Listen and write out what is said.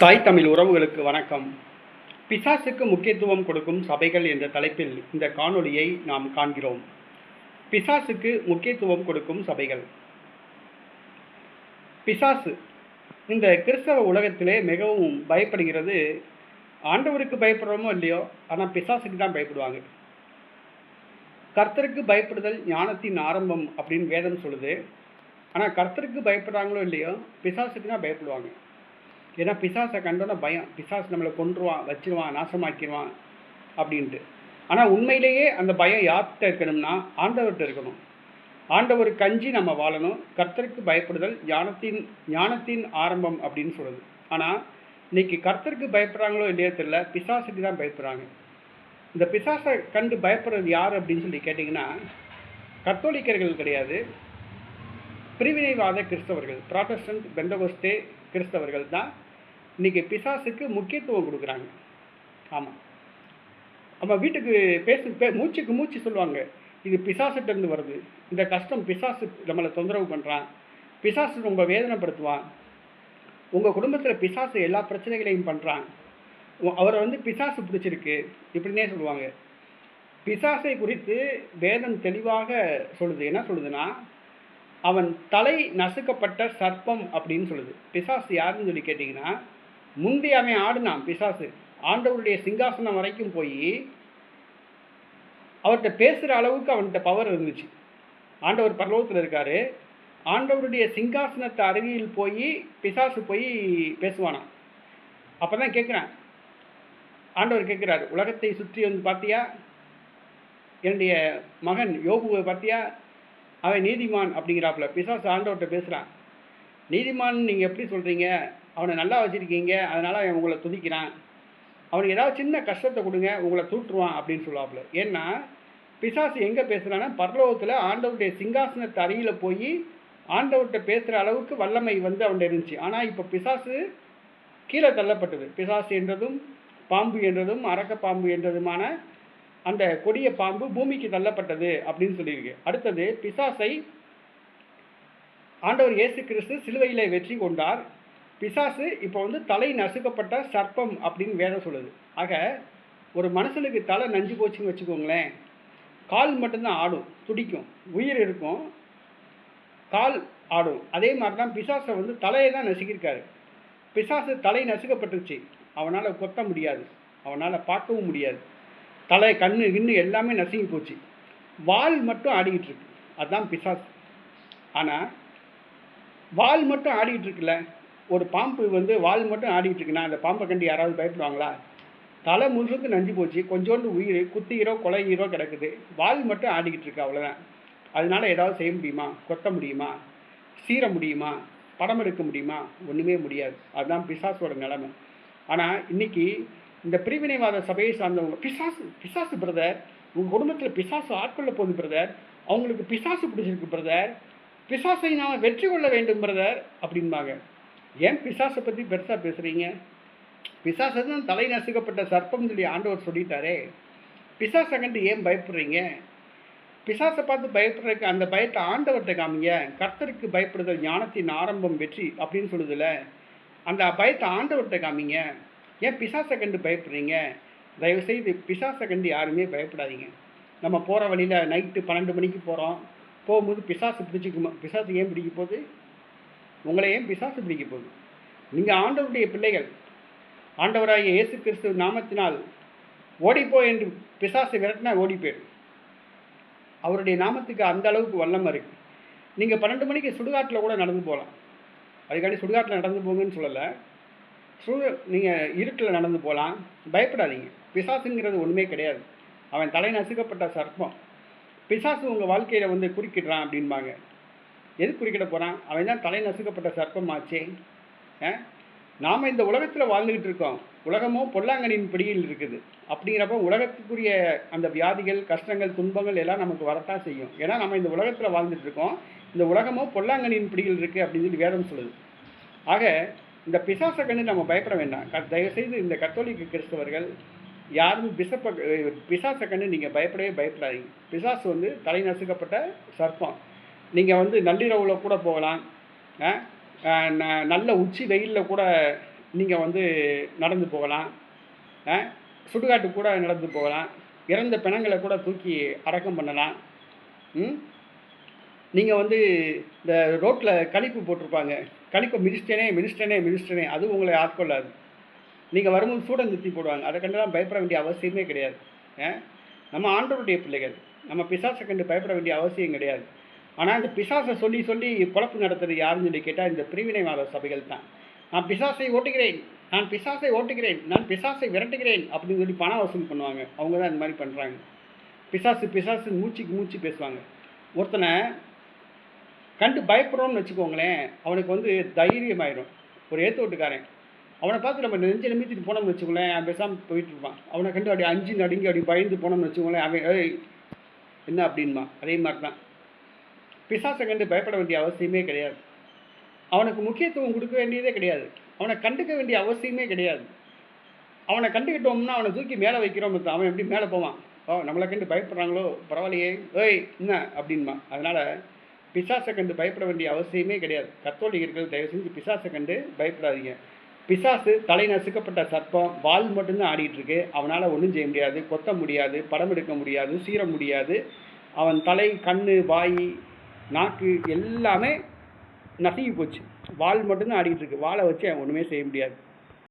தாய் தமிழ் உறவுகளுக்கு வணக்கம். பிசாசுக்கு முக்கியத்துவம் கொடுக்கும் சபைகள் என்ற தலைப்பில் இந்த காணொளியை நாம் காண்கிறோம். பிசாசுக்கு முக்கியத்துவம் கொடுக்கும் சபைகள். பிசாசு இந்த கிறிஸ்தவ உலகத்திலே மிகவும் பயப்படுகிறது. ஆண்டவருக்கு பயப்படுறோமோ இல்லையோ ஆனால் பிசாசுக்கு தான் பயப்படுவாங்க. கர்த்தருக்கு பயப்படுதல் ஞானத்தின் ஆரம்பம் அப்படின்னு வேதம் சொல்லுது. ஆனால் கர்த்தருக்கு பயப்படுறாங்களோ இல்லையோ பிசாசுக்கு தான் பயப்படுவாங்க. ஏன்னா பிசாசை கண்டோன்னா பயம். பிசாசு நம்மளை கொன்றுவான் வச்சிருவான் நாசமாக்கிடுவான் அப்படின்ட்டு. ஆனால் உண்மையிலேயே அந்த பயம் யார்கிட்ட இருக்கணும்னா ஆண்டவர்கிட்ட இருக்கணும். ஆண்டவர் கஞ்சி நம்ம வாழணும். கர்த்தருக்கு பயப்படுதல் ஞானத்தின் ஞானத்தின் ஆரம்பம் அப்படின்னு சொல்லுது ஆனால் இன்னைக்கு கர்த்தருக்கு பயப்படுறாங்களோ இல்லையோ தெரியல பிசாசுக்கு தான் பயப்படுறாங்க. இந்த பிசாசை கண்டு பயப்படுறது யார் அப்படின்னு சொல்லி கேட்டிங்கன்னா கத்தோலிக்கர்கள் கிடையாது. பிரிவினைவாத கிறிஸ்தவர்கள் ப்ராட்டஸ்டன்ட் பெந்தகோஸ்தே கிறிஸ்தவர்கள் தான் இன்றைக்கி பிசாசுக்கு முக்கியத்துவம் கொடுக்குறாங்க. ஆமாம் நம்ம வீட்டுக்கு பேசு பே மூச்சுக்கு மூச்சு சொல்லுவாங்க. இது பிசாசுகிட்டேருந்து வருது. இந்த கஷ்டம் பிசாசு நம்மளை தொந்தரவு பண்ணுறான் பிசாசு ரொம்ப வேதனைப்படுத்துவான். உங்கள் குடும்பத்தில் பிசாசு எல்லா பிரச்சனைகளையும் பண்ணுறான் அவரை வந்து பிசாசு பிடிச்சிருக்கு. இப்படின்னே சொல்லுவாங்க. பிசாசை குறித்து வேதம் தெளிவாக சொல்லுது. என்ன சொல்லுதுன்னா அவன் தலை நசுக்கப்பட்ட சர்ப்பம் அப்படின்னு சொல்லுது. பிசாசு யாருன்னு சொல்லி கேட்டிங்கன்னா முந்தி அவன் ஆடினான் பிசாசு. ஆண்டவருடைய சிங்காசனம் வரைக்கும் போய் அவர்கிட்ட பேசுகிற அளவுக்கு அவன்கிட்ட பவர் இருந்துச்சு. ஆண்டவர் பரலோகத்தில் இருக்கார். ஆண்டவருடைய சிங்காசனத்தை அருகில் போய் பிசாசு போய் பேசுவானான் அப்போ தான் கேட்குறேன் ஆண்டவர் கேட்குறாரு உலகத்தை சுற்றி வந்து பார்த்தியா? என்னுடைய மகன் யோகுவை பார்த்தியா? அவன் நீதிமான் அப்படிங்கிறாப்புல. பிசாசு ஆண்டவர்கிட்ட பேசுகிறான் நீதிமான் நீங்கள் எப்படி சொல்கிறீங்க அவனை நல்லா வச்சுருக்கீங்க அதனால் அவன் உங்களை துதிக்கிறான். அவனுக்கு ஏதாவது சின்ன கஷ்டத்தை கொடுங்க உங்களை தூட்டுருவான் அப்படின்னு சொல்லுவாப்புல. ஏன்னா பிசாசு எங்கே பேசுகிறான்னா பரலோகத்தில் ஆண்டவருடைய சிங்காசனத்தை அருகில் போய் ஆண்டவர்கிட்ட பேசுகிற அளவுக்கு வல்லமை வந்து அவன்கிட்ட இருந்துச்சு. ஆனால் இப்போ பிசாசு கீழே தள்ளப்பட்டது. பிசாசு என்றதும் பாம்பு என்றதும் அரக்க பாம்பு என்றதுமான அந்த கொடிய பாம்பு பூமிக்கு தள்ளப்பட்டது அப்படின்னு சொல்லியிருக்கு. அடுத்தது பிசாசை ஆண்டவர் இயேசு கிறிஸ்து சிலுவையிலே வெற்றி கொண்டார். பிசாசு இப்போ வந்து தலை நசுக்கப்பட்ட சர்ப்பம் அப்படின்னு வேதம் சொல்லுது. ஆக ஒரு மனுஷனுக்கு தலை நஞ்சு போச்சுன்னு வச்சுக்கோங்களேன் கால் மட்டும்தான் ஆடும் துடிக்கும் உயிர் இருக்கும் கால் ஆடும். அதே மாதிரி தான் பிசாசை வந்து தலையை தான் நசுக்கியிருக்காரு. பிசாசு தலை நசுக்கப்பட்டுருச்சு. அவனால் கொத்த முடியாது. அவனால் பார்க்கவும் முடியாது. தலை கண்ணு கிண்ணு எல்லாமே நசுங்கி போச்சு. வால் மட்டும் ஆடிக்கிட்டு இருக்கு அதுதான் பிசாஸ் ஆனால் வால் மட்டும் ஆடிக்கிட்டு இருக்குல்ல ஒரு பாம்பு வந்து வால் மட்டும் ஆடிக்கிட்டு இருக்குண்ணா அந்த பாம்பை கண்டு யாராவது பயப்படுவாங்களா? தலை முழுக்க நஞ்சு போச்சு. கொஞ்சோண்டு உயிர் குத்திகிறோ கொலைகிறோ கிடக்குது. வால் மட்டும் ஆடிக்கிட்டு இருக்கு அவ்வளோதான் அதனால ஏதாவது செய்ய முடியுமா? கொத்த முடியுமா? சீர முடியுமா? படம் எடுக்க முடியுமா? ஒன்றுமே முடியாது. அதுதான் பிசாசோட நிலைமை. ஆனால் இன்னைக்கு இந்த பிரிவினைவாத சபையை சார்ந்தவங்க பிசாசு பிசாசு பிரதர் உங்கள் குடும்பத்தில் பிசாசு ஆட்கொள்ள போகுது பிரதர் அவங்களுக்கு பிசாசு பிடிச்சிருக்கு பிரதர் பிசாசை நாம் வெற்றி கொள்ள வேண்டும் பிரதர் அப்படின்பாங்க. ஏன் பிசாசை பற்றி பெருசாக பேசுகிறீங்க பிசாசை தான் தலை நசுக்கப்பட்ட சர்ப்பம் சொல்லி ஆண்டவர் சொல்லிட்டாரே. பிசாசை கண்டு ஏன் பயப்படுறீங்க? பிசாசை பார்த்து பயப்படுறதுக்கு அந்த பயத்தை ஆண்டவர்கிட்ட காமிங்க. கர்த்தருக்கு பயப்படுதல் ஞானத்தின் ஆரம்பம் வெற்றி அப்படின்னு சொல்லுதுல. அந்த பயத்தை ஆண்டவர்கிட்ட காமிங்க. ஏன் பிசாசை கண்டு பயப்படுறீங்க? தயவுசெய்து பிசாசை கண்டு யாருமே பயப்படாதீங்க. நம்ம போகிற வழியில் நைட்டு பன்னெண்டு மணிக்கு போகிறோம் போகும்போது பிசாசு பிடிச்சிக்குமா பிசாசு ஏன் பிடிக்க போகுது? உங்களை ஏன் பிசாசு பிடிக்க போகுது நீங்கள் ஆண்டவருடைய பிள்ளைகள். ஆண்டவராகிய இயேசு கிறிஸ்து நாமத்தினால் ஓடிப்போ என்று பிசாசு விரட்டினா ஓடி போயிடும். அவருடைய நாமத்துக்கு அந்த அளவுக்கு வல்லம் இருக்குது நீங்கள் பன்னெண்டு மணிக்கு சுடுகாட்டில் கூட நடந்து போகலாம். அதுக்காண்டி சுடுகாட்டில் நடந்து போங்கன்னு சொல்லலை. சுடு நீங்கள் இருட்டில் நடந்து போகலாம். பயப்படாதீங்க. பிசாசுங்கிறது ஒன்றுமே கிடையாது. அவன் தலை நசுக்கப்பட்ட சர்ப்பம். பிசாசு உங்கள் வாழ்க்கையில் வந்து குறுக்கிடுறான் அப்படின்பாங்க. எது குறிக்கிட போகிறான் அவன் தான் தலை நசுக்கப்பட்ட சர்ப்பம் ஆச்சே நாம் இந்த உலகத்தில் வாழ்ந்துக்கிட்டு இருக்கோம். உலகமோ பொல்லாங்கனின் பிடியில் இருக்குது. அப்படிங்கிறப்ப உலகத்துக்குரிய அந்த வியாதிகள் கஷ்டங்கள் துன்பங்கள் எல்லாம் நமக்கு வரத்தான் செய்யும். ஏன்னா நம்ம இந்த உலகத்தில் வாழ்ந்துட்டு இருக்கோம். இந்த உலகமோ பொல்லாங்கனின் பிடியில் இருக்குது அப்படின்னு சொல்லி வேதம் சொல்லுது. ஆக இந்த பிசாசை கண்டு நம்ம பயப்பட வேண்டாம். க தயவுசெய்து இந்த கத்தோலிக்க கிறிஸ்தவர்கள் யாரும் பிசப்ப பிசாசை கண்டு நீங்கள் பயப்படவே பயப்படாதீங்க. பிசாசு வந்து தலை நசுக்கப்பட்ட சர்ப்பம். நீங்கள் வந்து நள்ளிரவில் கூட போகலாம். நல்ல உச்சி வெயிலில் கூட நீங்கள் வந்து நடந்து போகலாம். ஆ, கூட நடந்து போகலாம். இறந்த பிணங்களை கூட தூக்கி அடக்கம் பண்ணலாம். நீங்கள் வந்து இந்த ரோட்டில் கழிப்பு போட்டிருப்பாங்க. கழிப்பை மிதிச்சிட்டேனே மிதிச்சிட்டேனே மிதிச்சிட்டேனே அது உங்களை ஆட்கொள்ளாது. நீங்கள் வரும்போது சூடம் நிறுத்தி போடுவாங்க. அதை கண்டுலாம் பயப்பட வேண்டிய அவசியமே கிடையாது. ஆ? நம்ம ஆண்டவருடைய பிள்ளைகள். நம்ம பிசாசை கண்டு பயப்பட வேண்டிய அவசியம் கிடையாது. ஆனால் இந்த பிசாசை சொல்லி சொல்லி குழப்பு நடத்துறது யாருன்னு சொல்லி கேட்டால் இந்த பிரிவினைவாத சபைகள் தான். நான் பிசாசை ஓட்டுகிறேன். நான் பிசாசை ஓட்டுகிறேன். நான் பிசாசை விரட்டுகிறேன் அப்படின்னு சொல்லி பணம் வசூல் பண்ணுவாங்க. அவங்க தான் இந்த மாதிரி பண்ணுறாங்க பிசாசு பிசாசு மூச்சுக்கு மூச்சு பேசுவாங்க. ஒருத்தனை கண்டு பயப்படுறோம்னு வச்சுக்கோங்களேன் அவனுக்கு வந்து தைரியமாயிடும் ஒரு ஏற்று அவனை பார்த்து நம்ம நெஞ்சு நிமித்திட்டு போனோம்னு வச்சுக்கோங்களேன் அவன் பேசாமல் போயிட்டு இருப்பான். அவனை கண்டு அப்படி அஞ்சு நடுங்கி அப்படி பயந்து போனோம்னு வச்சுக்கோங்களேன் அவன் என்ன அப்படின்மா அதே மாதிரி தான். பிசாசை கண்டு பயப்பட வேண்டிய அவசியமே கிடையாது. அவனுக்கு முக்கியத்துவம் கொடுக்க வேண்டியதே கிடையாது. அவனை கண்டுக்க வேண்டிய அவசியமே கிடையாது. அவனை கண்டுக்கிட்டோம்னா அவனை தூக்கி மேலே வைக்கிறோம் அவன் எப்படி மேலே போவான்? ஓ நம்மளை கண்டு பயப்படுறாங்களோ? பரவாயில்லையே. ஏய் என்ன? அப்படின்மா அதனால் பிசாசை கண்டு பயப்பட வேண்டிய அவசியமே கிடையாது. கத்தோலிகர்கள் தயவு செஞ்சு பிசாசை கண்டு பயப்படாதீங்க. பிசாசு தலை நசுக்கப்பட்ட சர்ப்பம் வால் மட்டும்தான் ஆடிட்டு இருக்கு அவனால் ஒன்றும் செய்ய முடியாது. கொத்த முடியாது படம் எடுக்க முடியாது சீர முடியாது. அவன் தலை கண் வாய் நாக்கு எல்லாமே நசுங்கி போச்சு. வால் மட்டும்தான் ஆடிக்கிட்டு இருக்கு. வாழை வச்சு ஒன்றுமே செய்ய முடியாது.